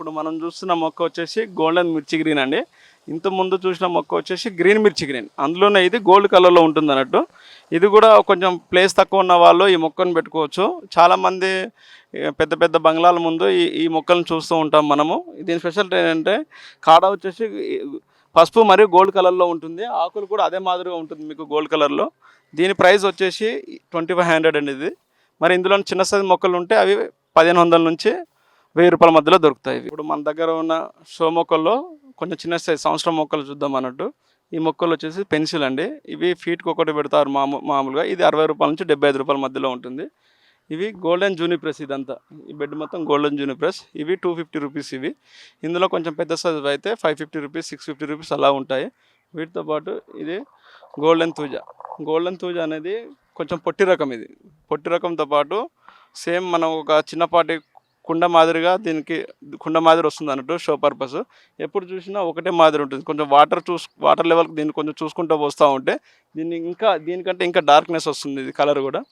ఇప్పుడు మనం చూస్తున్న మొక్క వచ్చేసి గోల్డెన్ మిర్చి గ్రీన్ అండి. ఇంత ముందు చూసిన మొక్క వచ్చేసి గ్రీన్ మిర్చి గ్రీన్. అందులోనే ఇది గోల్డ్ కలర్లో ఉంటుంది అన్నట్టు. ఇది కూడా కొంచెం ప్లేస్ తక్కువ ఉన్న వాళ్ళు ఈ మొక్కను పెట్టుకోవచ్చు. చాలామంది పెద్ద పెద్ద బంగ్లాల ముందు ఈ ఈ మొక్కలను చూస్తూ ఉంటాం మనము. దీని స్పెషాలిటీ ఏంటంటే కాడ వచ్చేసి పసుపు మరియు గోల్డ్ కలర్లో ఉంటుంది. ఆకులు కూడా అదే మాదిరిగా ఉంటుంది మీకు గోల్డ్ కలర్లో దీని ప్రైస్ వచ్చేసి ట్వంటీ ఫైవ్ హండ్రెడ్ అండి ఇది. మరి ఇందులో చిన్న సైజు మొక్కలు ఉంటే అవి పదిహేను వందల నుంచి వెయ్యి రూపాయల మధ్యలో దొరుకుతాయి ఇప్పుడు మన దగ్గర ఉన్న షో మొక్కల్లో కొంచెం చిన్న సైజ్ సంవత్సరం మొక్కలు చూద్దాం అన్నట్టు. ఈ మొక్కలు వచ్చేసి పెన్సిల్ అండి. ఇవి ఫీట్కి ఒకటి పెడతారు మామూ మామూలుగా. ఇది అరవై రూపాయల నుంచి డెబ్బై ఐదు రూపాయల మధ్యలో ఉంటుంది. ఇవి గోల్డెన్ జూని ప్రెస్ ఇదంతా ఈ బెడ్ మొత్తం గోల్డెన్ జూని ప్రెస్ ఇవి టూ ఫిఫ్టీ రూపీస్ ఇవి. ఇందులో కొంచెం పెద్ద సైజు అయితే five fifty rupees six fifty rupees అలా ఉంటాయి. వీటితో పాటు ఇది గోల్డెన్ తూజా. గోల్డెన్ తూజా అనేది కొంచెం పొట్టి రకం ఇది. పొట్టి రకంతో పాటు సేమ్ మనం ఒక చిన్నపాటి కుండ మాదిరిగా దీనికి కుండ మాదిరి వస్తుంది అన్నట్టు షో పర్పస్ ఎప్పుడు చూసినా ఒకటే మాదిరి ఉంటుంది. కొంచెం వాటర్ చూస్ వాటర్ లెవెల్కి దీన్ని కొంచెం చూసుకుంటూ వస్తూ ఉంటే దీన్ని ఇంకా దీనికంటే ఇంకా డార్క్నెస్ వస్తుంది ఇది కలర్ కూడా.